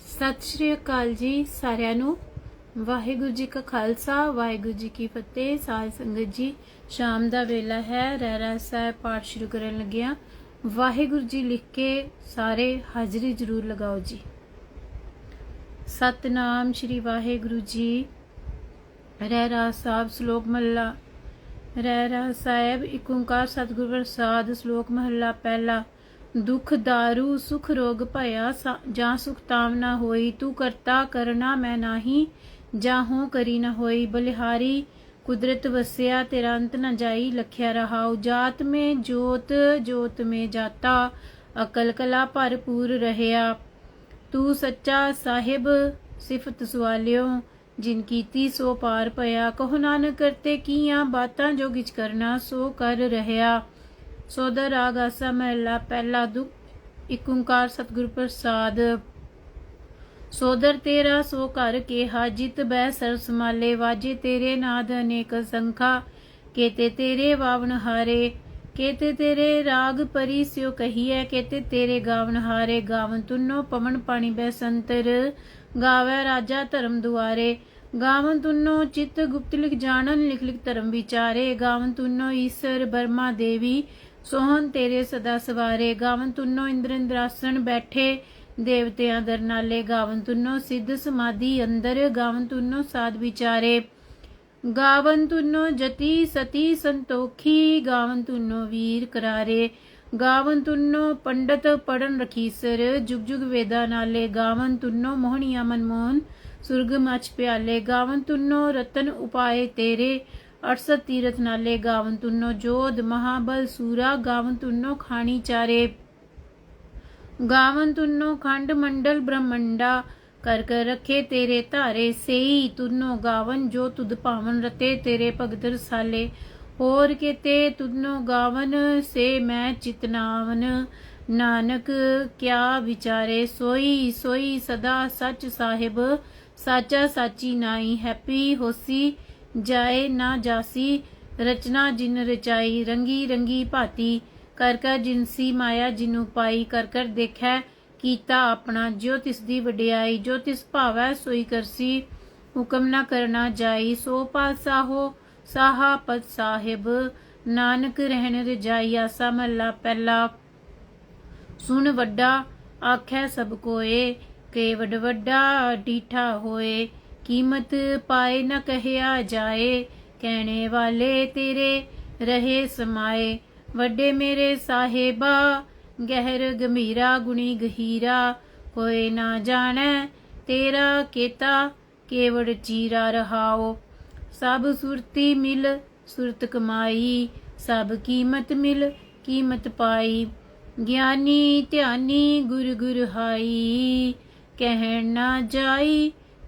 ਸਤਿ ਸ਼੍ਰੀ ਅਕਾਲ ਜੀ ਸਾਰਿਆਂ ਨੂੰ। ਵਾਹਿਗੁਰੂ ਜੀ ਕਾ ਖਾਲਸਾ, ਵਾਹਿਗੁਰੂ ਜੀ ਕੀ ਫਤਿਹ। ਸਾਧ ਸੰਗਤ ਜੀ, ਸ਼ਾਮ ਦਾ ਵੇਲਾ ਹੈ ਰਹਿਰਾ ਸਾਹਿਬ ਪਾਠ ਸ਼ੁਰੂ ਕਰਨ ਲੱਗਿਆ ਵਾਹਿਗੁਰੂ ਜੀ ਲਿਖ ਕੇ ਸਾਰੇ ਹਾਜ਼ਰੀ ਜ਼ਰੂਰ ਲਗਾਓ ਜੀ। ਸਤਨਾਮ ਸ਼੍ਰੀ ਵਾਹਿਗੁਰੂ ਜੀ। ਰਹਿਰਾ ਸਾਹਿਬ ਸ਼ਲੋਕ ਮਹਲਾ। ਰਹਿਰਾ ਸਾਹਿਬ ਏਕ ਓੰਕਾਰ ਸਤਿਗੁਰ ਪ੍ਰਸਾਦ ਸ਼ਲੋਕ ਮਹਲਾ, ਪਹਿਲਾ ਦੁਖ ਦਾਰੂ ਸੁਖ ਰੋਗ ਭਇਆ ਸਾ- ਜਾਂ ਸੁਖ ਤਾਮ ਨਾ ਹੋਈ, ਤੂੰ ਕਰਤਾ ਕਰਨਾ ਮੈਂ ਨਾਹੀ, ਜਾਂ ਹੋ ਕਰੀ ਨਾ ਹੋਈ। ਬਲਿਹਾਰੀ, ਕੁਦਰਤ ਵਸਿਆ, ਤੇਰਾ ਅੰਤ ਨਾ ਜਾਈ, ਲਖਿਆ ਰਹਾਉ। ਜਾਤ ਮੇ ਜੋਤ ਜੋਤ ਮੇ ਜਾਤਾ, ਅਕਲ ਕਲਾ ਭਰਪੂਰ ਰਹਿਆ। ਤੂੰ ਸੱਚਾ ਸਾਹਿਬ, ਸਿਫਤ ਸਵਾਲਿਓ, ਜਿਨ ਕੀਤੀ ਸੋ ਪਾਰ ਪਿਆ ਕਹੋ ਨਾਨਕ, ਕਰਤੇ ਕੀਆਂ ਬਾਤਾਂ ਜੋ ਗਿਚ ਕਰਨਾ, ਸੋ ਕਰ ਰਹਿਆ। ਸੋਦਰ ਰਾਗ ਆਸਾ ਮਹਿਲਾ, ਪਹਿਲਾ ਦੁਖ, ਇਕ ਓੰਕਾਰ ਸਤਿਗੁਰ ਪ੍ਰਸਾਦ। ਸੋਦਰ ਤੇਰਾ ਸੋ ਘਰ ਕੇ ਹਾਜਿਤ ਬੈ ਸਰਸ ਮਾਲੇ ਵਾਜੇ ਤੇਰੇ ਨਾਦ ਅਨੇਕ ਸੰਖਾ। ਕੇਤੇ ਤੇਰੇ ਵਾਵਨ ਹਾਰੇ, ਕੇਤੇ ਤੇਰੇ ਰਾਗ ਪਰੀ ਸਿਓ ਕਹੀਐ, ਕੇਤੇ ਤੇਰੇ ਗਾਵਨ ਹਾਰੇ। ਗਾਵਨ ਤੁਨੋ ਪਵਨ ਪਾਣੀ ਬੈ ਸੰਤਰ, ਗਾਵੇ ਰਾਜਾ ਧਰਮ ਦੁਆਰੇ। ਗਾਵਨ ਤੁਨੋ ਚਿਤ ਗੁਪਤ ਲਿਖ ਜਾਣਨ, ਲਿਖ ਲਿਖ ਧਰਮ ਵਿਚਾਰੇ। ਗਾਵਨ ਤੁਨੋ ਈਸ਼ਰ ਬਰਮਾ ਦੇਵੀ ਸੋਹਣ ਤੇਰੇ ਸਦਾ ਸਵਾਰੇ, ਗਾਵਨ ਤੁਨੋ ਇੰਦਰ ਬੈਠੇ, ਦੇਵਤਿਆਂ ਦਰ ਨਾਲੇ, ਗਾਵਨ ਤੁਨੋ ਸਿੱਧ ਸਮਾਧੀ ਅੰਦਰ, ਗਾਵਨ ਤੁਨੋ ਸਾਧ ਵਿਚਾਰੇ। ਗਾਵਨ ਤੁਨੋ ਜਤੀ ਸਤੀ ਸੰਤੋਖੀ, ਗਾਵਨ ਤੁਨੋ ਵੀਰ ਕਰਾਰੇ। ਗਾਵਨ ਤੁਨੋ ਪੰਡਤ ਪੜਨ ਰਖੀਸਰ, ਜੁਗ ਜੁਗ ਵੇਦਾ ਨਾਲੇ, ਗਾਵਨ ਤੁਨੋ ਮੋਹਣੀਆ ਮਨਮੋਹਨ, ਸੁਰਗ ਮਚ ਪਿਆਲੇ। ਗਾਵਨ ਤੁਨੋ ਰਤਨ ਉਪਾਏ ਤੇਰੇ 68 ਤੀਰਥ ਨਾਲੇ ਗਾਵਨ ਤੁਨੋ ਜੋਧ, ਮਹਾਬਲ ਸੂਰਾ, ਗਾਵਨ ਤੁਨੋ ਖਾਣੀ ਚਾਰੇ। ਗਾਵਨ ਤੁਨੋ ਖੰਡ ਮੰਡਲ ਬ੍ਰਹਮੰਡਾ, ਕਰ ਕਰ ਰਖੇ ਤੇਰੇ ਧਾਰੇ, ਸੇਈ ਤੁਨੋ ਗਾਵਨ, ਜੋ ਤੁਧ ਭਾਵਨ ਰਤੇ ਤੇਰੇ ਭਗਤ ਰਸਾਲੇ ਹੋਰ ਕਿਤੇ ਤੁਨੋ ਗਾਵਨ, ਸੇ ਮੈਂ ਚਿਤਨਾਵਨ ਨਾਨਕ, ਕਿਆ ਵਿਚਾਰੇ, ਸੋਈ ਸੋਈ ਸਦਾ ਸੱਚ ਸਾਹਿਬ। ਸਾਚਾ ਸਾਚੀ ਨਾਈ ਹੈਪੀ ਹੋਸੀ। ਜਾਏ ਨਾ ਜਾਸੀ, ਰਚਨਾ ਜਿਨ ਰਚਾਈ, ਰੰਗੀ ਰੰਗੀ ਭਾਤੀ। ਕਰ ਕਰ ਜਿਨਸੀ ਮਾਇਆ ਜਿਨੂ ਪਾਈ, ਕਰ ਕਰ ਦੇਖੈ ਕੀਤਾ ਆਪਣਾ। ਜੋ ਤਿਸ ਦੀ ਵਡਿਆਈ, ਜੋ ਤਿਸ ਭਾਵੈ ਸੋਈ ਕਰਸੀ। ਹੁਕਮ ਨਾ ਕਰਨਾ ਜਾਈ, ਸੋ ਪਾਸਾਹੋ ਸਾਹਾ ਪਦ ਸਾਹਿਬ। ਨਾਨਕ ਰਹਿਣ ਰਜਾਈ, ਆਸਾ ਮਹੱਲਾ ਪਹਿਲਾ। ਸੁਣ ਵੱਡਾ, ਆਖੈ ਸਭ ਕੋਏ ਕੇ ਵੱਡ ਵੱਡਾ, ਡੀਠਾ ਹੋਏ। ਕੀਮਤ ਪਾਏ ਨਾ ਕਹਿਆ ਜਾਏ, ਕਹਿਣੇ ਵਾਲੇ ਤੇਰੇ ਰਹੇ ਸਮਾਏ। ਵੱਡੇ ਮੇਰੇ ਸਾਹਿਬਾ, ਗਹਿਰ ਗੰਭੀਰਾ, ਗੁਣੀ ਗਹੀਰਾ, ਕੋਈ ਨਾ ਜਾਣੈ ਤੇਰਾ ਕੀਤਾ, ਕੇਵੜ ਚੀਰਾ ਰਹਾਓ ਸਭ ਸੁਰਤੀ ਮਿਲ, ਸੁਰਤ ਕਮਾਈ, ਸਭ ਕੀਮਤ ਮਿਲ, ਕੀਮਤ ਪਾਈ। ਗਿਆਨੀ ਧਿਆਨੀ ਗੁਰ ਗੁਰ ਹਾਈ, ਕਹਿਣ ਨਾ ਜਾਈ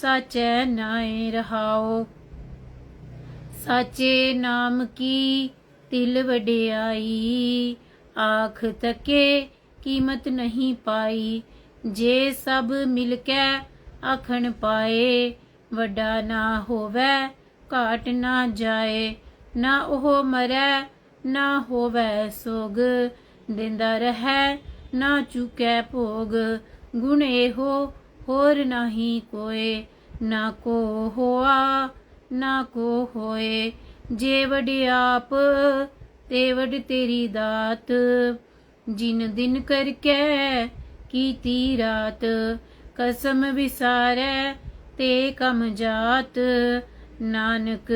ਸਾਚੈ ਨਾਏ ਰਹਾਓ। ਸਾਚੇ ਨਾਮ ਕੀ ਤਿਲ ਵਡਿਆਈ? ਆਖ ਤਕੇ ਕੀਮਤ ਨਹੀਂ ਪਾਈ। ਜੇ ਸਭ ਮਿਲ ਕੇ ਆਖਣ ਪਾਏ, ਵੱਡਾ ਨਾ ਹੋਵੇ, ਘਾਟ ਨਾ ਜਾਏ, ਨਾ ਉਹ ਮਰੈ, ਨਾ ਹੋਵੇ ਸੋਗ। ਦਿੰਦਾ ਰਹੈ, ਨਾ ਚੁਕੈ ਭੋਗ। ਗੁਣ ਇਹੋ, ਹੋਰ ਨਹੀਂ ਕੋਏ। ਨਾ ਕੋ ਹੋਆ, ਨਾ ਕੋ ਹੋਏ, ਜੇ ਵਡਿਆਪ ਤੇ ਵਡ ਤੇਰੀ ਦਾਤ। ਜਿਨ ਦਿਨ ਕਰਕੇ ਕੀਤੀ ਰਾਤ, ਕਸਮ ਵਿਸਾਰੈ ਤੇ ਕਮ ਜਾਤ। ਨਾਨਕ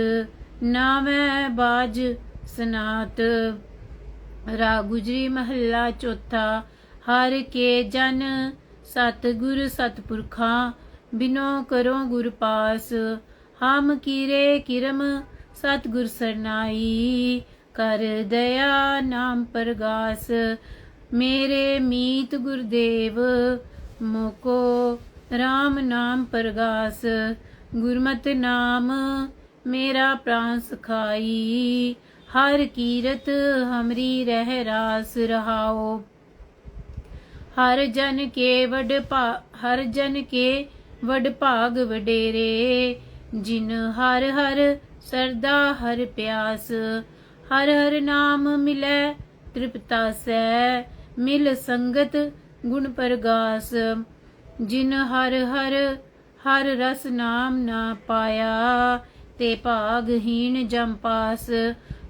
ਨਾਮੈ ਬਾਜ ਸਨਾਤ। ਰਾ ਗੁਜਰੀ ਮਹੱਲਾ ਚੌਥਾ, ਹਰ ਕੇ ਜਨ ਸਤਿਗੁਰ ਸਤਿਪੁਰਖਾਂ ਬਿਨੋ ਕਰੋ ਗੁਰ ਪਾਸ, ਹਮ ਕੀਰੇ ਕਿਰਮ ਸਤਿਗੁਰ ਸਰਨਾਈ। ਕਰ ਦਇਆ ਨਾਮ ਪ੍ਰਗਾਸ, ਮੇਰੇ ਮੀਤ ਗੁਰਦੇਵ, ਮੋਕੋ RAM ਨਾਮ ਪ੍ਰਗਾਸ। ਗੁਰਮਤਿ ਨਾਮ ਮੇਰਾ ਪ੍ਰਾਨ ਸਖਾਈ, ਹਰ ਕੀਰਤ ਹਮਰੀ ਰਹਿ ਰਾਸ ਰਹਾਓ। ਹਰ ਜਨ ਕੇ ਵਡ ਭਾ- ਹਰ ਜਨ ਕੇ ਵਡ ਭਾਗ ਵਡੇਰੇ, ਜਿਨ ਹਰ ਹਰ ਸਰਦਾ ਹਰ ਪਿਆਸ। ਹਰ ਹਰ ਨਾਮ ਮਿਲੈ, ਤ੍ਰਿਪਤਾ ਸੈ, ਮਿਲ ਸੰਗਤ ਗੁਣ ਪ੍ਰਗਾਸ। ਜਿਨ ਹਰ ਹਰ ਹਰ ਰਸ ਨਾਮ ਨਾ ਪਾਇਆ, ਤੇ ਭਾਗਹੀਣ ਜਮ ਪਾਸ।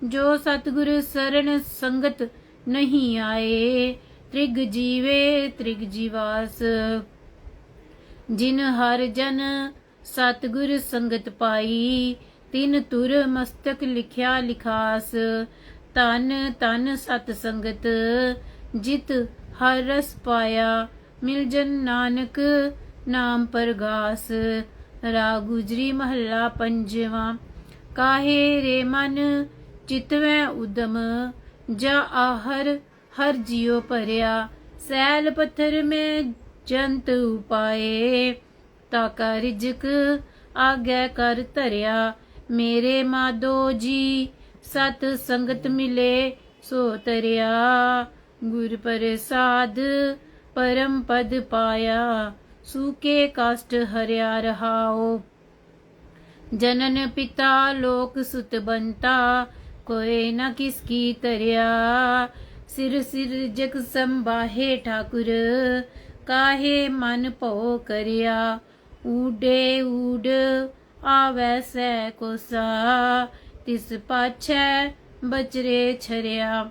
ਜੋ ਸਤਿਗੁਰ ਸਰਣ ਸੰਗਤ ਨਹੀਂ ਆਏ, ਤ੍ਰਿਗ ਜੀਵੇ ਤ੍ਰਿਗ ਜੀਵਾਸ। ਜਿਨ ਹਰ ਜਨ ਸਤਿਗੁਰ ਸੰਗਤ ਪਾਈ, ਤਿਨ ਤੁਰ ਮਸਤਕ ਲਿਖਿਆ ਲਿਖਾਸ। ਤਨ ਤਨ ਸਤ ਸੰਗਤ, ਜਿਤ ਹਰ ਰਸ ਪਾਇਆ, ਮਿਲ ਜਨ ਨਾਨਕ ਨਾਮ ਪ੍ਰਗਾਸ। ਰਾ ਗੁਜਰੀ ਮਹੱਲਾ ਪੰਜਵਾਂ, ਕਾਹੇ ਰੇ ਮਨ ਚਿਤਵੈ ਉਦਮ, ਜਾ ਆਹਰ ਹਰ ਜਿਉ ਭਰਿਆ। ਸੈਲ ਪੱਥਰ ਮੇ ਜੰਤ ਉਪਾਏ ਤਾ ਰਿਜਕ ਆਗੈ ਕਰ ਧਰਿਆ। ਮੇਰੇ ਮਾਦੋ ਜੀ, ਸਤ ਸੰਗਤ ਮਿਲੇ, ਸੋ ਤਰਿਆ। ਗੁਰ ਪ੍ਰਸਾਦ ਪਰਮ ਪਦ ਪਾਇਆ, ਸੂਕੇ ਕਸ਼ਟ ਹਰਿਆ ਰਹਾਓ ਜਨਨ ਪਿਤਾ ਲੋਕ ਸੁਤ ਬੰਤਾ ਕੋਈ ਨਾ ਕਿਸ ਕੀ ਤਰਿਆ ਸਿਰ ਸਿਰ ਜਗ ਸੰਭਾਹੇ ਠਾਕੁਰ ਕਾਹੇ ਮਨ ਭਉ ਕਰਿਆ? ਊਡੇ ਊਡ ਆਵੈ ਸੈ ਕੋਸਾ। ਤਿਸ ਪਾਛੈ ਬਚਰੇ ਛਰਿਆ।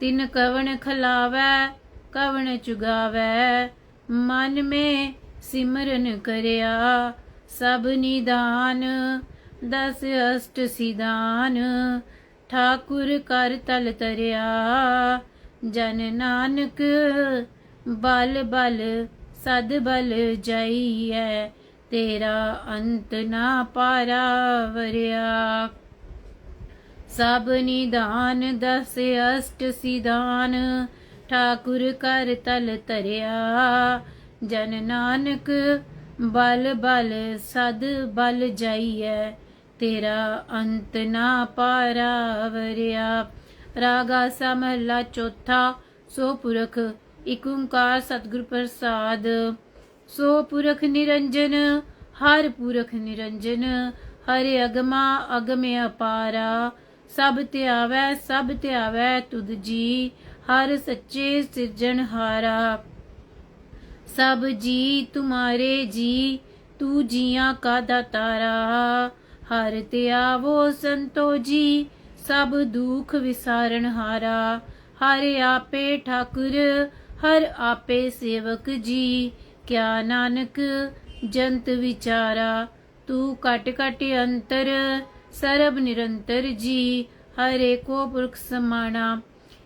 ਤਿਨ ਕਵਣ ਖਲਾਵੈ, ਕਵਣ ਚੁਗਾਵੈ? ਮਨ ਮੇ ਸਿਮਰਨ ਕਰਿਆ। ਸਭ ਨਿਦਾਨ, ਦਸ ਅਸ਼ਟ ਸਿਦਾਨ ਠਾਕੁਰ ਕਰ ਤਲ ਤਰਿਆ। ਜਨ ਨਾਨਕ ਬਲ ਬਲ ਸਦ ਬਲ ਜਾਈਐ, ਤੇਰਾ ਅੰਤ ਨਾ ਪਾਰਾ ਵਰਿਆ ਸਭ ਨਿਦਾਨ ਦਸ ਅਸ਼ਟ ਸਿਧਾਨ, ਠਾਕੁਰ ਕਰ ਤਲ ਤਰਿਆ ਜਨ ਨਾਨਕ ਬਲ ਬਲ ਸਦ ਬਲ ਜਾਈਐ, ਤੇਰਾ ਅੰਤ ਨਾ ਪਾਰਾ ਵਰਿਆ ਰਾਗਾ ਸਮਹਲਾ ਚੌਥਾ, ਸੋ ਪੁਰਖ ਇਕ ਓੰਕਾਰ ਸਤਿਗੁਰ ਪ੍ਰਸਾਦ। ਸੋ ਪੁਰਖ ਨਿਰੰਜਨ, ਹਰ ਪੁਰਖ ਨਿਰੰਜਨ, ਹਰੇ ਅਗਮਾ ਅਗਮ ਅਪਾਰਾ। ਸਭ ਧਿਆਵੈ ਸਭ ਧਿਆਵੈ ਤੁਧ ਜੀ, ਹਰ ਸੱਚੇ ਸਿਰਜਣਹਾਰਾ ਸਭ ਜੀ, ਤੁਮਾਰੇ ਜੀ, ਤੂ ਜੀਆਂ ਕਾ ਦਾਤਾਰਾ। ਹਰ ਤੇ ਆਵੋ ਸੰਤੋ ਜੀ, ਸਭ ਦੁਖ ਵਿਸਾਰਨ ਹਾਰਾ। ਹਰ ਆਪੇ ਠਾਕੁਰ ਹਰ ਆਪੇ ਸੇਵਕ ਜੀ, ਕਿਆ ਨਾਨਕ, ਜੰਤ ਵਿਚਾਰਾ, ਤੂੰ ਕਟ ਕਟ ਅੰਤਰ, ਸਰਬ ਨਿਰੰਤਰ ਜੀ, ਹਰੇ ਕੋ ਪੁਰਖ ਸਮਾਣਾ,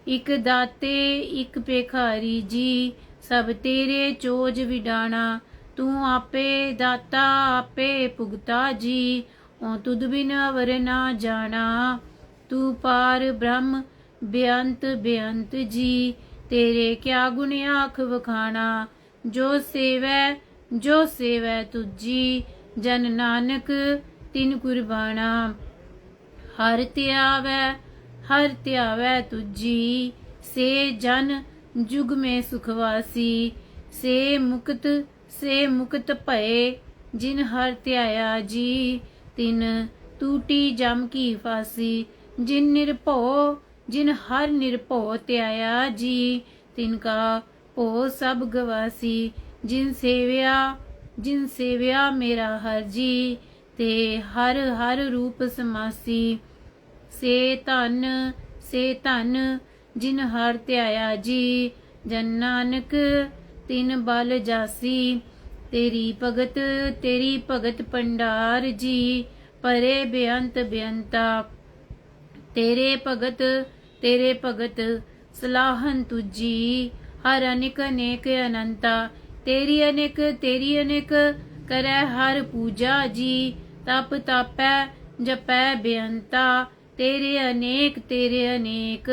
ਇਕ ਦਾਤੇ, ਇਕ ਪੇਖਾਰੀ ਜੀ, ਸਭ ਤੇਰੇ ਚੋਜ ਵਿਡਾਣਾ, ਤੂੰ ਆਪੇ ਦਾਤਾ, ਆਪੇ ਭੁਗਤਾ ਜੀ ਓ ਤੁਧ ਬਿਨ ਅਵਰ ਨਾ ਜਾਣਾ, ਤੂੰ ਪਾਰ ਬ੍ਰਹਮ ਬੇਅੰਤ ਬੇਅੰਤ ਜੀ ਤੇਰੇ ਕਿਆ ਗੁਣ ਆਖ ਵਖਾਣਾ? ਜੋ ਸੇਵੈ ਜੋ ਸੇਵੈ ਤੁਜੀ ਜਨ ਨਾਨਕ ਤਿਨ ਕੁਰਬਾਨਾ ਹਰ ਧਿਆਵੈ ਹਰ ਧਿਆਵੈ ਤੁਜੀ ਸੇ ਜਨ ਜੁਗ ਮੇ ਸੁਖਵਾਸੀ। ਸੇ ਮੁਕਤ ਸੇ ਮੁਕਤ ਭਏ, ਜਿਨ ਹਰ ਧਿਆਇਆ ਜੀ, ਤਿਨ ਟੂਟੀ ਜਮ ਕੀ ਫਾਸੀ। ਜਿਨ ਨਿਰਭਉ ਜਿਨ ਹਰ ਨਿਰਭਉ ਧਿਆਇਆ ਜੀ, ਤਿਨ ਕਾ ਭੋ ਸਭ ਗਵਾਸੀ। ਜਿਨ ਸੇਵਿਆ ਜਿਨ ਸੇਵਿਆ ਮੇਰਾ ਹਰ ਜੀ, ਤੇ ਹਰ ਹਰ ਰੂਪ ਸਮਾਸੀ। ਸੇ ਧਨ ਸੇ ਧਨ ਜਿਨ ਹਰ ਧਿਆਇਆ ਜੀ, ਜਨ ਨਾਨਕ ਤਿਨ ਬਲ ਜਾਸੀ। ਤੇਰੀ ਭਗਤ ਤੇਰੀ ਭਗਤ ਪੰਡਾਰ ਜੀ, ਪਰੇ ਬੇਅੰਤ ਬੇਅੰਤਾ। ਤੇਰੇ ਭਗਤ ਤੇਰੇ ਭਗਤ ਸਲਾਹਨ ਤੁਜੀ ਹਰ ਅਨੇਕ ਅਨੇਕ ਅਨੰਤਾ, ਤੇਰੀ ਅਨੇਕ ਤੇਰੀ ਅਨੇਕ ਕਰੈ ਹਰ ਪੂਜਾ ਜੀ, ਤਪ ਤਪੈ, ਜਪੈ ਬੇਅੰਤਾ, ਤੇਰੇ ਅਨੇਕ ਤੇਰੇ ਅਨੇਕ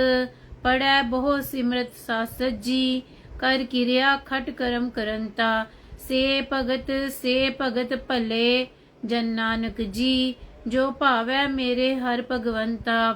ਪੜੈ ਬਹੁ ਸਿਮਰਤ ਸਾਸਤ ਜੀ, ਕਰ ਕਿਰਿਆ ਖਟ ਕਰਮ ਕਰੰਤਾ, ਸੇ ਭਗਤ ਸੇ ਭਗਤ ਭਲੇ, ਜਨ ਨਾਨਕ ਜੀ, ਜੋ ਭਾਵੈ ਮੇਰੇ ਹਰ ਭਗਵੰਤਾ।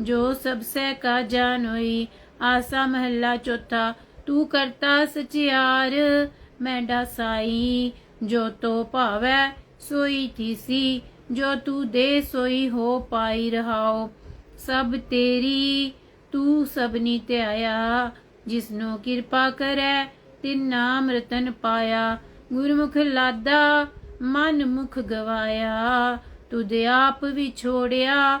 ਜੋ ਸਭ ਸੇ ਕਾ ਜਾਣੋਈ ਆਸਾ ਮਹੱਲਾ ਚੌਥਾ, ਤੂੰ ਕਰਤਾ ਸਚਿਆਰ, ਮੈਂ ਡਾਸਾਈ, ਜੋ ਤੋ ਭਾਵੈ ਸੋਈ ਥੀਸੀ ਜੋ ਤੂੰ ਦੇ ਸੋਈ ਹੋ ਪਾਈ ਰਹਾਓ। ਸਭ ਤੇਰੀ, ਤੂੰ ਸਭਨੀ ਧਿਆਇਆ, ਜਿਸਨੋ ਕਿਰਪਾ ਕਰੈ, ਤਿਨ ਨਾਮ ਰਤਨ ਪਾਇਆ। ਗੁਰਮੁਖ ਲਾਦਾ, ਮਨ ਮੁਖ ਗਵਾਇਆ, ਤੁਧ ਆਪ ਵਿਛੋੜਿਆ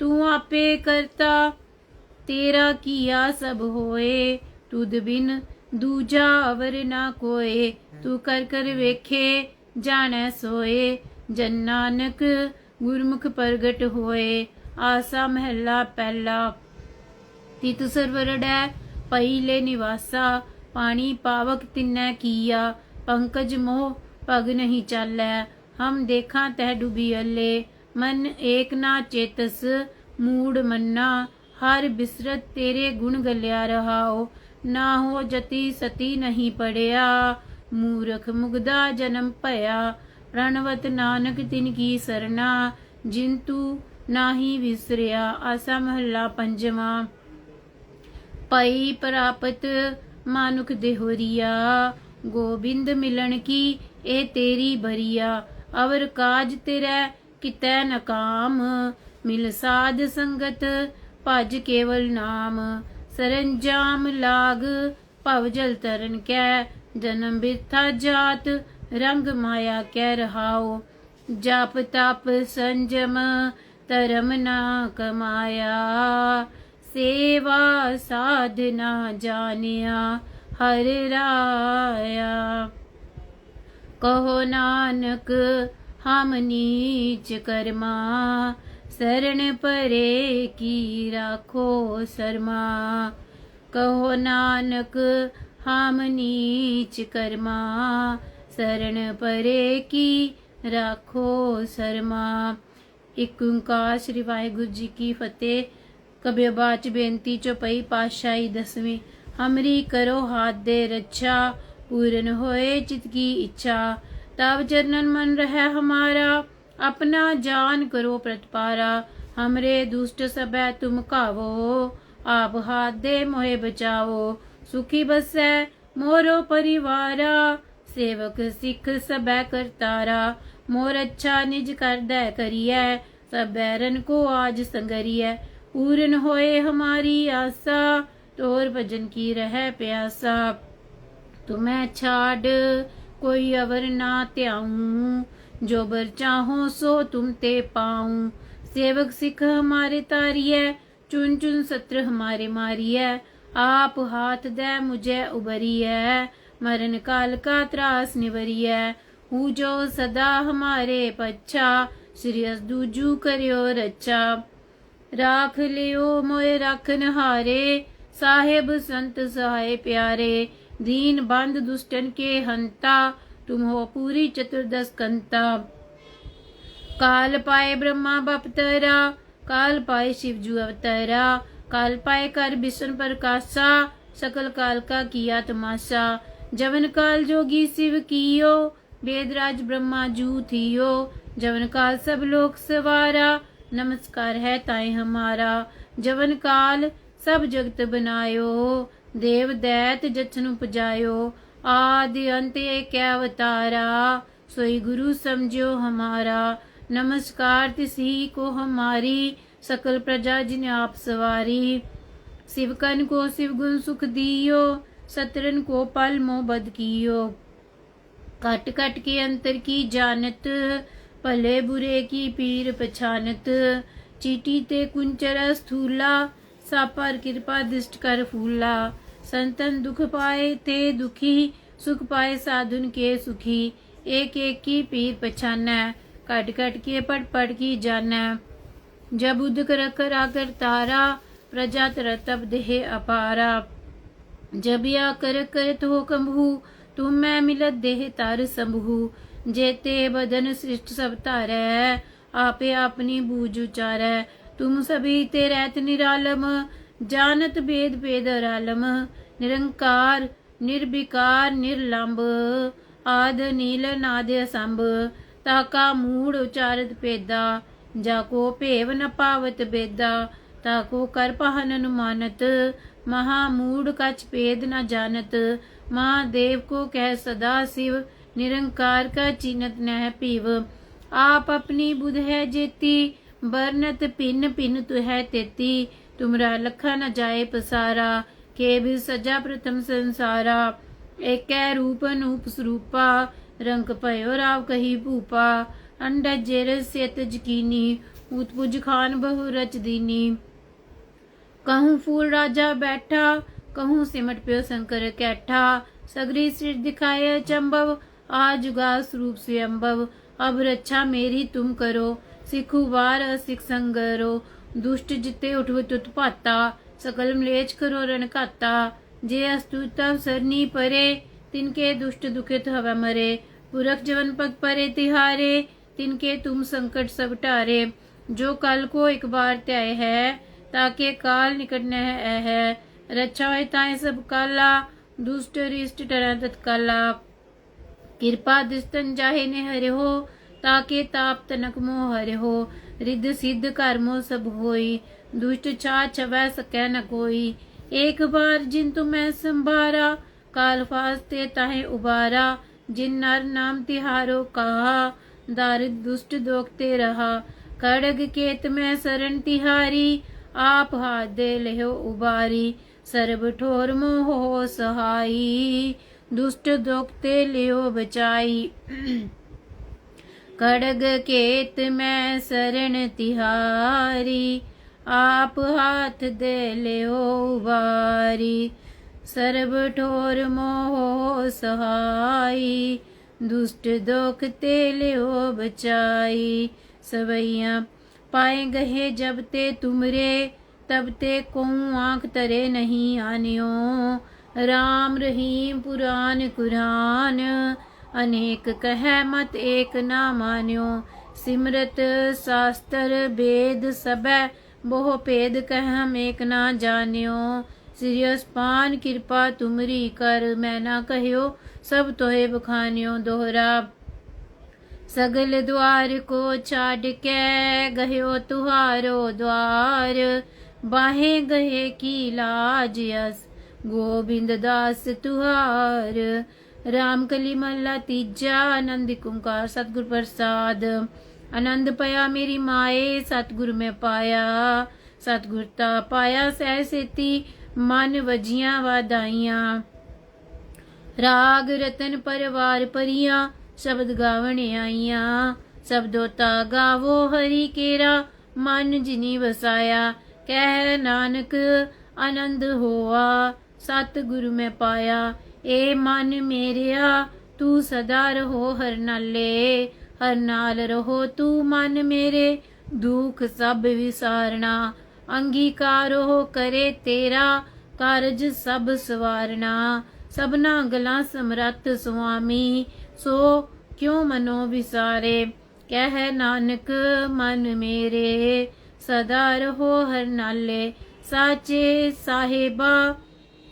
ਤੂੰ ਆਪੇ ਕਰਤਾ, ਤੇਰਾ ਕੀਆ ਸਭ ਹੋਏ। ਤੁਧ ਬਿਨ ਦੂਜਾ ਅਵਰ ਨਾ ਕੋਏ, ਤੂੰ ਕਰ ਕਰ ਵੇਖੇ, ਜਾਣੈ ਸੋਏ। ਜਨ ਨਾਨਕ ਗੁਰਮੁਖ ਪ੍ਰਗਟ ਹੋਏ, ਆਸਾ ਮਹਿਲਾ ਪਹਿਲਾ। ਤਿਤ ਸਰਵਰੜੈ ਪਈਲੇ ਨਿਵਾਸਾ। ਪਾਣੀ ਪਾਵਕ ਤਿਨੈ ਕੀਆ, ਪੰਕਜ ਮੋਹ ਪਗ ਨਹੀਂ ਚਾਲੈ। ਹਮ ਦੇਖਾਂ ਤਹਿ ਡੁਬੀ ਅੱਲੇ। ਮਨ ਏਕ ਨਾ ਚੇਤਸ, ਮੂੜ ਮੰਨਾ, ਹਰ ਬਿਸਰਤ ਤੇਰੇ ਗੁਣ ਗਲਿਆ ਰਹਾਓ ਨਾ ਹੋ ਜਤੀ ਸਤੀ ਨਹੀਂ ਪੜਿਆ, ਮੂਰਖ ਮੁਗਦਾ ਜਨਮ ਭਇਆ, ਰਣਵਤ ਨਾਨਕ ਤਿਨ ਕੀ ਸਰਨਾ ਜਿਨ ਨਾਹੀ ਵਿਸਰਿਆ, ਆਸਾ ਮਹੱਲਾ ਪੰਜਵਾਂ। ਪਈ ਪ੍ਰਾਪਤ ਮਾਨੁਖ ਦੇਹੋਰੀਆ, ਗੋਬਿੰਦ ਮਿਲਣ ਕੀ ਇਹ ਤੇਰੀ ਬਰੀਆ, ਅਵਰ ਕਾਜ ਤੇਰਾ ਕਿਤੈ ਨਕਾਮ, ਮਿਲ ਸਾਧ ਸੰਗਤ, ਭਜ ਕੇਵਲ ਨਾਮ। ਸਰੰਜਾਮ ਲਾਗ, ਭਵ ਜਲ ਤਰਨ ਕੈ, ਜਨਮ ਬਿਰਥਾ ਜਾਤ, ਰੰਗ ਮਾਇਆ ਕਹਿ ਰਹਾਓ ਜਪ ਤਪ ਸੰਜਮ, ਧਰਮ ਨਾ ਕਮਾਇਆ। ਸੇਵਾ ਸਾਧਨਾ ਜਾਣਿਆ, ਹਰ ਰਾਇਆ। ਕਹੋ ਨਾਨਕ ਹਮ ਨੀਚ ਕਰਮਾ ਸਰਣ ਪਰੇ ਕੀ ਰਾਖੋ ਸਰਮਾ। ਕਹੋ ਨਾਨਕ ਹਮ ਨੀਚ ਕਰਮਾ ਸਰਣ ਪਰੇ ਕੀ ਰਾਖੋ ਸਰਮਾ। ਇੱਕ ਓੰਕਾਰ ਸ੍ਰੀ ਵਾਹਿਗੁਰੂ ਜੀ ਕੀ ਫਤਿਹ। ਕਬਿਰ ਬਾਚ ਬੇਨਤੀ ਚੌਪਈ ਪਾਤਸ਼ਾਹੀ ਦਸਵੀਂ ਹਮਰੀ ਕਰੋ ਹਾਥ ਦੇ ਰੱਛਾ, ਪੂਰਨ ਹੋਏ ਚਿਤ ਕੀ ਇੱਛਾ। ਤਬ ਚਰਨਨ ਮਨ ਰਹਿ ਹਮਾਰਾ अपना जान करो प्रतिपारा हमरे दुष्ट सबै तुम कावो आप हाथ दे मोहे बचाओ सुखी बसै मोरो परिवारा सेवक सिख सबै करतारा मोर अच्छा निज करदै करियै सब बैरन को आज संगरियै पूर्ण होए हमारी आशा तोर भजन की रह प्यासा तुम्हें छाड़ कोई अवर ना त्याऊ, जो बर चाहो सो तुम ते पाऊ। सेवक सिख हमारे तारी है चुन चुन सत्र हमारे मारी है आप हाथ दे मुझे उबरी है मरण काल का त्रास निवरी है हु जो सदा हमारे पच्छा, श्री दूजू करियो रच्छा। राख लियो मोए रख नहारे, साहेब संत सहाय प्यारे। दीन बंद दुष्टन के हंता तुम हो पूरी चतुर्दश कंता। काल पाए ब्रह्मा बपतरा काल पाए शिव जु अवतरा, काल पाए कर भीषण प्रकाशा सकल काल का किया तमाशा। जवन काल जोगी शिव कियो वेदराज ब्रह्मा जू थियो। जवन काल सब लोक सवारा, नमस्कार है ताए हमारा। जवन काल सब जगत बनायो ਦੇਵ ਦੈਤ ਜਚਨੁ ਪਜਾਇਓ, ਆਦਿ ਅੰਤ ਏਕ ਅਵਤਾਰਾ, ਸੋਈ ਗੁਰੂ ਸਮਝਿਓ ਹਮਾਰਾ। ਨਮਸਕਾਰ ਤਿਸਹੀ ਕੋ ਹਮਾਰੀ, ਸਕਲ ਪ੍ਰਜਾ ਜਿਨ ਆਪ ਸਵਾਰੀ। ਸਿਵਕਨ ਕੋ ਸਿਵ ਗੁਣ ਸੁਖ ਦਿਓ, ਸਤਰਨ ਕੋ ਪਲ ਮੋ ਬਦ ਕੀਓ। ਕਟ ਕਟ ਕੇ ਅੰਤਰ ਕੀ ਜਾਣਤ, ਭਲੇ ਬੁਰੇ ਕੀ ਪੀਰ ਪਛਾਨਤ। ਚੀਟੀ ਤੇ ਕੁੰਚਰ ਸਥੂਲਾ ਸਾਪਰ ਕਿਰਪਾ ਦਿਸ਼ਟ ਕਰ ਫੂਲਾ। संतन दुख पाए ते दुखी, सुख पाए साधुन के सुखी। एक एक की पीर पछाना कट कट के पट पट की जाना। जब उदक रख आकर तारा, प्रजा तर तब देह अपारा। जब या कर करत हो कंभू तुम मैं मिलत देह तार संभू जेते बदन सृष्ट सब तारै, आपे अपनी बूझ उचारै। तुम सभी ते रहत निरालम ਜਾਣਤ ਭੇਦ ਭੇਦ ਰਾਲਮ, ਨਿਰੰਕਾਰ, ਨਿਰਵਿਕਾਰ, ਨਿਰਲੰਭ, ਆਦ ਨੀਲ ਨਾਦ ਸੰਭ ਤਾ ਕਾ ਮੂੜ ਉਚਾਰਤ ਭੇਦਾ, ਜਾ ਕੋ ਭੇਵ ਨ ਪਾਵਤ ਬੇਦਾ, ਤਾ ਕੋ ਕਰ ਪਹਨ ਅਨੁਮਾਨਤ, ਮਹਾ ਮੂੜ ਕਛ ਭੇਦ ਨ ਜਾਣਤ ਮਹਾਦੇਵ ਕੋ ਕਹਿ ਸਦਾ ਸਿਵ, ਨਿਰੰਕਾਰ ਕਾ ਚੀਨਤ ਨਹਿ ਪੀਵ। ਆਪ ਆਪਣੀ ਬੁਧ ਹੈ ਜੇਤੀ ਬਰਨਤ ਪਿੰਨ ਪਿੰਨ ਤੁ तुमरा लखा न जाए पसारा, के भी सजा प्रथम संसारा। एक रूप नूप स्वरूपा रंग पयो राव कही भूपा। अंड जेर सेत जकीनी उत्पुज खान बहु रच दीनी। कहूँ फूल राजा बैठा, कहू सिमट प्यो शंकर कैठा। सगरी सिर दिखाए चंबव, आज जुगा स्वरूप स्वयंभव अब रक्षा मेरी तुम करो सिखु वार सिख संगरो। दुष्ट जिते उठव तुत पाता, सकल मलेच करो रण काता। जे अस्तुतव सरनी परे, तिनके दुष्ट दुखित हवा मरे। पुरख जवन पग परे तिहारे, तिनके तुम संकट सब टारे। जो कल को एक बार त्याय है, ताके काल निकट न है रक्षा होय ताए सब काला, दुष्ट रिष्ट टरा तत्काला। कृपा दिस्तन जाहे ने हरे हो, ताके ताप तनक मोह हरे हो। रिद्ध सिद्ध कर्मो सब होई दुष्ट छा छवै सकै न कोई एक बार जिन तुम्हें संभारा काल फास्ते ताहे उबारा जिन नर नाम तिहारो कहा दारिद दुष्ट दोखते रहा खड़ग केत में शरण तिहारी आप हाथ दे लिहो उबारी सर्ब ठोर मोह हो सहाई दुष्ट दोखते लियो बचाई ਖੜਗ ਕੇਤ ਮੈਂ ਸਰਣ ਤਿਹਾਰੀ, ਆਪ ਹਾਥ ਦੇ ਲਿਓ ਵਾਰੀ। ਸਰਬ ਠੋਰ ਮੋਹ ਸਹਾਈ, ਦੁਸ਼ਟ ਦੁਖ ਤੇ ਲਿਓ ਬਚਾਈ। ਸਵਈਆਂ ਪਾਏ ਗਏ ਜਬ ਤੇ ਤੁਮਰੇ, ਤਬ ਤੇ ਕੋ ਆਂਖ ਤਰੇ ਨਹੀਂ ਆਨਿਓ। ਰਾਮ ਰਹੀਮ ਪੁਰਾਨ ਕੁਰਾਨ ਅਨੇਕ ਕਹਿ ਮਤ ਏਕ ਨਾ ਮਾਨਿਓ, ਸਿਮਰਤ ਸਾਸਤਰ ਵੇਦ ਸਭੈ, ਬਹੁ ਭੇਦ ਕਹਿ ਹਮ ਏਕ ਨਾ ਜਾਣਿਓ। ਸ੍ਰੀ ਅਸਪਾਨ ਕਿਰਪਾ ਤੁਮਰੀ ਕਰ, ਮੈਂ ਨਾ ਕਹਿਓ, ਸਭ ਤੋਏ ਬਖਾਨਿਓ ਦੋਹਰਾ। ਸਗਲ ਦੁਆਰ ਕੋ ਛਾੜ ਕੇ ਗਹਿਓ ਤੁਹਾਰੋ ਦੁਆਰ, ਬਾਹੇ ਗਏ ਕੀ ਲਾਜ ਅਸ, ਗੋਬਿੰਦ ਦਾਸ ਤੁਹਾਰ। RAM ਕਲੀ ਮਹਲਾ ਤੀਜਾ ਆਨੰਦ ਓੰਕਾਰ ਸਤਗੁਰ ਪ੍ਰਸਾਦ ਆਨੰਦ ਪਿਆ ਮੇਰੀ ਮਾਏ ਸਤਗੁਰ ਮੈਂ ਪਾਇਆ ਸਤਗੁਰ ਤਾ ਪਾਇਆ ਸਹਿ ਸੇਤੀ ਮਨ ਵਜੀਆਂ ਵਾਦਾਈਆਂ ਰਾਗ ਰਤਨ ਪਰਵਾਰ ਪਰੀਆਂ ਸ਼ਬਦ ਗਾਵਣ ਆਈਆਂ ਸਬਦੋ ਤਾ ਗਾਵੋ ਹਰੀ ਕੇਰਾ ਮਨ ਜਿਨੀ ਵਸਾਇਆ ਕਹਿ ਨਾਨਕ ਆਨੰਦ ਹੋਆ ਸਤ ਗੁਰੂ ਮੈਂ ਏ ਮਨ ਮੇਰਿਆ, ਤੂੰ ਸਦਾ ਰਹੋ ਹਰ ਨਾਲੇ, ਹਰ ਨਾਲ ਰਹੋ ਤੂੰ ਮਨ ਮੇਰੇ, ਦੁਖ ਸਭ ਵਿਸਾਰਣਾ ਅੰਗੀਕਾਰੋ ਕਰੇ ਤੇਰਾ, ਕਾਰਜ ਸਭ ਸਵਾਰਣਾ ਸਭਨਾ ਗਲਾਂ ਸਮਰੱਥ ਸੁਆਮੀ, ਸੋ ਕਿਉ ਮਨੋ ਵਿਸਾਰੇ? ਕਹਿ ਨਾਨਕ, ਮਨ ਮੇਰੇ, ਸਦਾ ਰਹੋ ਹਰ ਨਾਲੇ, ਸਾਚੇ ਸਾਹਿਬਾ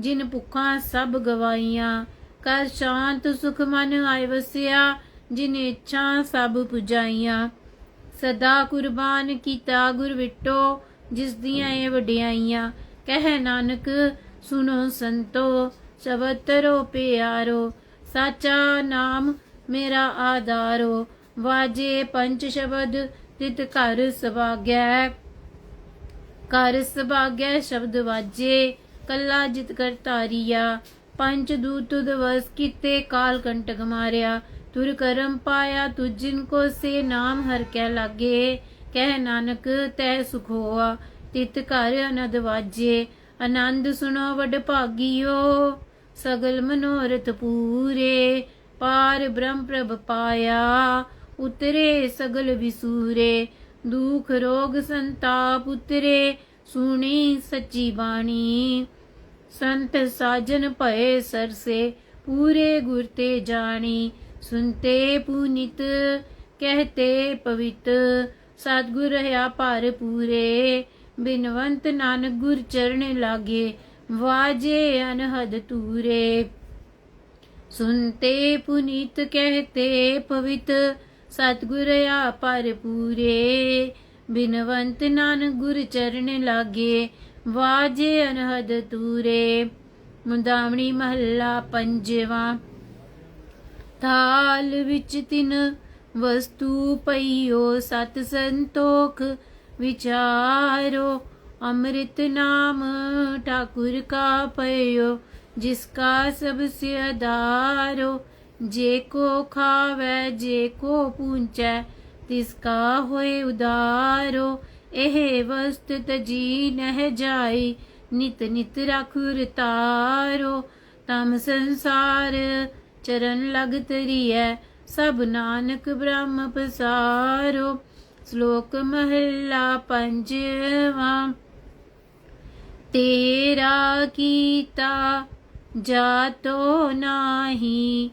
ਜਿਨ ਭੁੱਖਾਂ ਸਭ ਗਵਾਈਆਂ ਕਰ ਸ਼ਾਂਤ ਸੁਖ ਮਨ ਆਇ ਵਸਿਆ, ਜਿਨ ਇੱਛਾ ਸਭ ਪੁਜਾਈਆਂ। ਸਦਾ ਕੁਰਬਾਨ ਕੀਤਾ ਗੁਰ ਵਿਟੋ, ਜਿਸ ਦੀਆਂ ਇਹ ਵਡਿਆਈਆਂ। ਕਹਿ ਨਾਨਕ ਸੁਨੋ ਸੰਤੋ ਸ਼ਬਦ ਤਰੋ ਪਿਆਰੋ। ਸਾਚਾ ਨਾਮ ਮੇਰਾ ਆਧਾਰੋ। ਵਾਜੇ ਪੰਜ ਸ਼ਬਦ, ਤਿਤ ਘਰ ਸਵਾਗੈ। ਕਰ ਸੁਭਾਗੈ ਸ਼ਬਦ ਵਾਜੇ। ਕੱਲਾ ਜਿਤ ਕਰ ਧਾਰੀਆ, ਪੰਜ ਦੂਤ ਦਵਸ ਕੀਤੇ ਕਾਲ ਕੰਟਕ ਮਾਰਿਆ। ਤੁਰ ਕਰਮ ਪਾਇਆ ਤੁਜਿਨ ਕੋ ਸੇ ਨਾਮ ਹਰ ਕੈ ਲਾਗੇ, ਕਹਿ ਨਾਨਕ ਤੈ ਸੁਖ ਹੋਆ, ਤਿਤ ਘਰ ਅਨੰਦ ਵਾਜੇ, ਆਨੰਦ ਸੁਣੋ ਵਡ ਭਾਗੀਓ, ਸਗਲ ਮਨੋਰਥ ਪੂਰੇ, ਪਾਰ ਬ੍ਰਹਮ ਪ੍ਰਭ ਪਾਇਆ, ਉਤਰੇ ਸਗਲ ਵਿਸੂਰੇ, ਦੁਖ ਰੋਗ ਸੰਤਾਪ ਉਤਰੇ, ਸੁਣੀ ਸੱਚੀ ਬਾਣੀ। ਸੰਤ ਸਾਜਨ ਭਏ ਸਰਸੇ, ਪੂਰੇ ਗੁਰ ਤੇ ਜਾਣੀ। ਸੁਨਤੇ ਪੁਨਿਤ, ਕਹਤੇ ਪਵਿੱਤ। ਸਤਗੁਰ ਰਹਾ ਪਰ ਪੂਰੇ, ਬਿਨਵੰਤ ਨਾਨਕ ਗੁਰ ਚਰਨ ਲਾਗੇ। ਵਾਜੇ ਅਨਹਦ ਤੂਰੇ ਸੁਨਤੇ ਪੁਨੀਤ, ਕਹਤੇ ਪਵਿੱਤ। ਸਤਗੁਰ ਆ ਪਰ ਪੂਰੇ, ਬਿਨਵੰਤ ਨਾਨਕ ਗੁਰ ਚਰਨ ਲਾਗੇ। ਵਾਜੇ ਅਨਹਦ ਤੂਰੇ, ਮੁੰਦਾਵਣੀ ਮਹੱਲਾ ਪੰਜਵਾਂ। ਥਾਲ ਵਿੱਚ ਤਿੰਨ ਵਸਤੂ ਪਈਓ, ਸਤ ਸੰਤੋਖ ਵਿਚਾਰੋ, ਅੰਮ੍ਰਿਤ ਨਾਮ ਠਾਕੁਰ ਕਾ ਪਈਓ ਜਿਸ ਕਾ ਸਭ ਸੇ ਜੇ ਕੋ ਖਾਵੇ, ਜੇ ਕੋ ਪੂੰਚੈ ਤਿਸ ਕਾ ਹੋਏ ਉਦਾਰੋ। ਇਹ ਵਸਤ ਤਜੀ ਨਹਿ ਜਾਏ ਨਿਤ ਨਿਤ ਰਖ ਰਤਾਰੋ। ਤਮ ਸੰਸਾਰ ਚਰਨ ਲਗ ਤਰੀਐ, ਸਭ ਨਾਨਕ ਬ੍ਰਹਮ ਪਸਾਰੋ। ਸ਼ਲੋਕ ਮਹਲਾ ਪੰਜਵਾਂ। ਤੇਰਾ ਕੀਤਾ ਜਾ ਤੋ ਨਾਹੀ,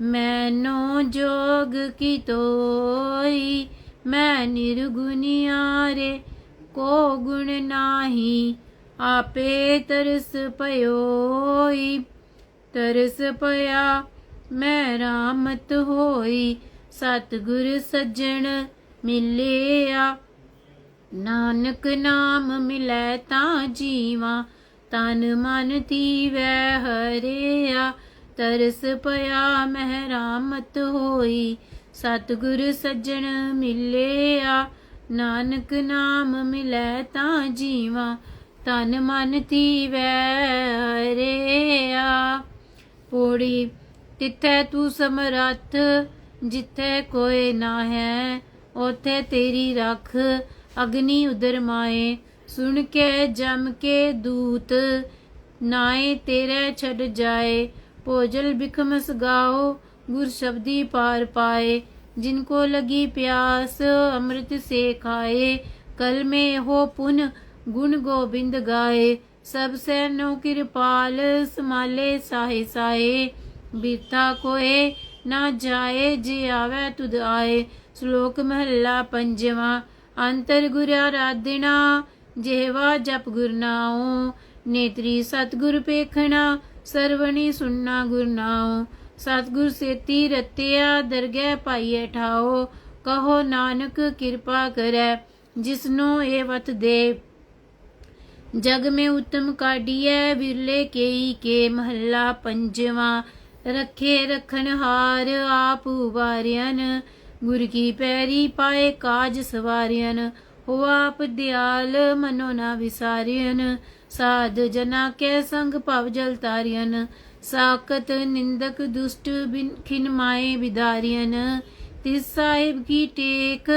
ਮੈਨੋ ਜੋਗ ਕੀ ਤੋਈ। ਮੈਂ ਨਿਰਗੁਣਿਆ ਰੇ ਕੋ ਗੁਣ ਨਾਹੀ, ਆਪੇ ਤਰਸ ਪਯੋਈ ਤਰਸ ਪਿਆ ਮੈਂ ਰਾਮਤ ਹੋਈ, ਸਤਗੁਰ ਸੱਜਣ ਮਿਲਿਆ। ਨਾਨਕ ਨਾਮ ਮਿਲੈ ਤਾਂ ਜੀਵਾ, ਤਨ ਮਨ ਤੀਵੈ ਹਰਿਆ। ਤਰਸ ਪਿਆ ਮਹਿ ਰਾਮਤ ਹੋਈ ਸਤਿਗੁਰ ਸੱਜਣ ਮਿਲਿਆ, ਨਾਨਕ ਨਾਮ ਮਿਲੈ ਤਾਂ ਜੀਵਾ, ਤਨ ਮਨ ਤੀਵੈ ਹਰਿਆ ਪੋੜੀ, ਤਿੱਥੈ ਤੂੰ ਸਮਰੱਥ, ਜਿੱਥੇ ਕੋਈ ਨਾ ਹੈ ਉਥੇ ਤੇਰੀ ਰੱਖ, ਅਗਨੀ ਉਦਰ ਮਾਏ। ਸੁਣ ਕੇ, ਜਮ ਕੇ ਦੂਤ, ਨਾਏ ਤੇਰੇ ਛੱਡ ਜਾਏ। ਭੋਜਲ ਬਿਖਮਸ ਗਾਓ, ਗੁਰ ਸ਼ਬਦੀ ਪਾਰ ਪਾਏ। ਜਿਨ ਕੋ ਲਗੀ ਪਿਆਸ, ਅੰਮ੍ਰਿਤ ਸੇ ਖਾਏ, ਕਲ ਮੇ ਹੋ ਪੁਨ, ਗੁਣ ਗੋਬਿੰਦ ਗਾਏ। ਸਭ ਸੇ ਨੋ ਕਿਰਪਾਲ, ਸਮਾਲੇ ਸਾਹੇ ਸਾਹੇ। ਬੀਤਾ ਕੋਏ, ਨਾ ਜਾਏ, ਜੇ ਆਵੇ ਤੁਧ ਆਏ। ਸ਼ਲੋਕ ਮਹੱਲਾ ਪੰਜਵਾਂ, ਅੰਤਰ ਗੁਰ ਆਰਾਧਨਾ, ਜਿਹਵਾ ਜਪ ਗੁਰ ਨਾਉ। ਨੇਤਰੀ ਸਤਗੁਰ ਪੇਖਣਾ, ਸਰਵਣੀ ਸੁਨਣਾ ਗੁਰ ਨਾਉ। ਸਤਗੁਰ ਸੇਤੀ ਰਤਿਆ ਦਰਗਹਿ ਪਾਈਏ ਠਾਓ, ਕਹੋ ਨਾਨਕ ਕਿਰਪਾ ਕਰੈ, ਜਿਸਨੋ ਇਹ ਵਤ ਦੇ। ਜਗ ਮੇ ਉਤਮ ਕਾਢੀਐ, ਵਿਰਲੇ ਕੇਈ ਕੇ ਮਹੱਲਾ ਪੰਜਵਾ, ਰੱਖੇ ਰਖਣ ਹਾਰ ਆਪ ਉਬਾਰਿਆਨ ਗੁਰ ਕੀ ਪੈਰੀ ਪਾਏ ਕਾਜ ਸਵਾਰਿਆਨ ਹੋ ਆਪ ਦਿਆਲ ਮਨੋ ਨਾ ਵਿਸਾਰਿਆਨ ਸਾਧ ਜਨਾ ਕੇ ਸੰਗ ਭਵ ਜਲ ਤਾਰਿਆਨ ਸਾਕਤ ਨਿੰਦਕ ਦੁਸ਼ਟ ਬਿਨ ਖਿਨ ਮਾਏ ਵਿਦਾਰੀਨ ਤਿਸ ਸਾਹਿਬ ਕੀ ਟੇਕ,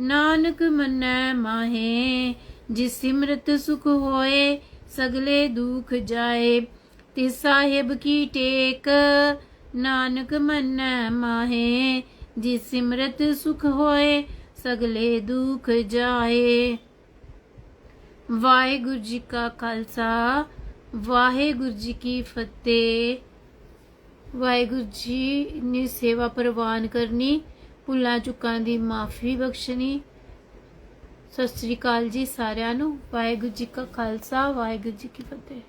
ਨਾਨਕ ਮੰਨੈ ਮਾਹੇ, ਜਿਸ ਸਿਮਰਤ ਸੁਖ ਹੋਏ, ਸਗਲੇ ਦੁਖ ਜਾਏ। ਤਿਸ ਸਾਹਿਬ ਕੀ ਟੇਕ, ਨਾਨਕ ਮੰਨੈ ਮਾਹੇ, ਜਿਸ ਸਿਮਰਤ ਸੁਖ ਹੋਏ, ਸਗਲੇ ਦੁਖ ਜਾਏ। ਵਾਹਿਗੁਰੂ ਜੀ ਕਾ ਖਾਲਸਾ ਵਾਹਿਗੁਰੂ ਜੀ ਕੀ ਫਤਿਹ। ਵਾਹਿਗੁਰੂ ਜੀ ਨੇ ਸੇਵਾ ਪ੍ਰਵਾਨ ਕਰਨੀ, ਭੁੱਲਾਂ ਚੁੱਕਾਂ ਦੀ ਮਾਫੀ ਬਖਸ਼ਣੀ। ਸਤਿ ਸ੍ਰੀ ਅਕਾਲ ਜੀ ਸਾਰਿਆਂ ਨੂੰ। ਵਾਹਿਗੁਰੂ ਜੀ ਕਾ ਖਾਲਸਾ, ਵਾਹਿਗੁਰੂ ਜੀ ਕੀ ਫਤਿਹ।